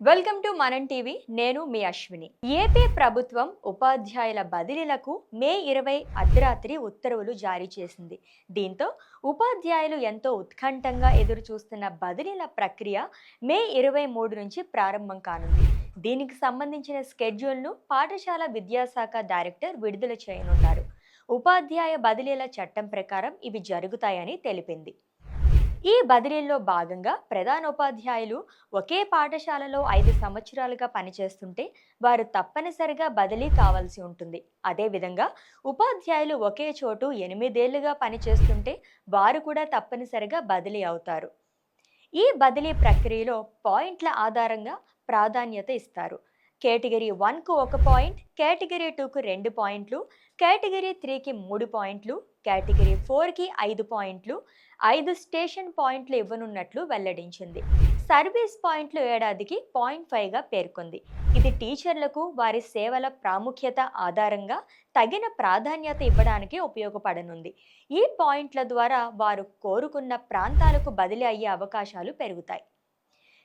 Welcome to మనం TV. నేను మీ Ashwini. AP ప్రభుత్వం ఉపాధ్యాయుల బదిలీలకు మే ఇరవై అర్ధరాత్రి ఉత్తర్వులు జారీ చేసింది. దీంతో ఉపాధ్యాయులు ఎంతో ఉత్కంఠంగా ఎదురు చూస్తున్న బదిలీల ప్రక్రియ మే ఇరవై మూడు నుంచి ప్రారంభం కానుంది. దీనికి సంబంధించిన స్కెడ్యూల్ను పాఠశాల విద్యాశాఖ డైరెక్టర్ విడుదల చేయనున్నారు. ఉపాధ్యాయ బదిలీల చట్టం ప్రకారం ఇవి జరుగుతాయని తెలిపింది. ఈ బదిలీల్లో భాగంగా ప్రధానోపాధ్యాయులు ఒకే పాఠశాలలో ఐదు సంవత్సరాలుగా పనిచేస్తుంటే వారు తప్పనిసరిగా బదిలీ కావాల్సి ఉంటుంది. అదేవిధంగా ఉపాధ్యాయులు ఒకే చోటు ఎనిమిదేళ్ళుగా పనిచేస్తుంటే వారు కూడా తప్పనిసరిగా బదిలీ అవుతారు. ఈ బదిలీ ప్రక్రియలో పాయింట్ల ఆధారంగా ప్రాధాన్యత ఇస్తారు. కేటగిరీ వన్కు ఒక పాయింట్ కేటగిరీ టూకు రెండు పాయింట్లు కేటగిరీ త్రీకి మూడు పాయింట్లు కేటగిరీ ఫోర్కి ఐదు పాయింట్లు ఐదు స్టేషన్ పాయింట్లు ఇవ్వనున్నట్లు వెల్లడించింది. సర్వీస్ పాయింట్లు ఏడాదికి పాయింట్ ఫైవ్గా పేర్కొంది. ఇది టీచర్లకు వారి సేవల ప్రాముఖ్యత ఆధారంగా తగిన ప్రాధాన్యత ఇవ్వడానికి ఉపయోగపడనుంది. ఈ పాయింట్ల ద్వారా వారు కోరుకున్న ప్రాంతాలకు బదిలీ అయ్యే అవకాశాలు పెరుగుతాయి.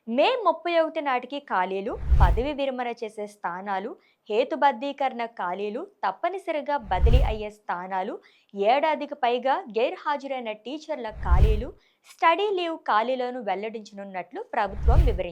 మే ముప్పై ఒకటి నాటికి ఖాళీలు పదవి విరమణ చేసే స్థానాలు హేతుబద్ధీకరణ ఖాళీలు తప్పనిసరిగా బదిలీ అయ్యే స్థానాలు ఏడాదికి పైగా గైర్హాజరైన టీచర్ల ఖాళీలు స్టడీ లీవ్ ఖాళీలను వెల్లడించనున్నట్లు ప్రభుత్వం వివరించింది.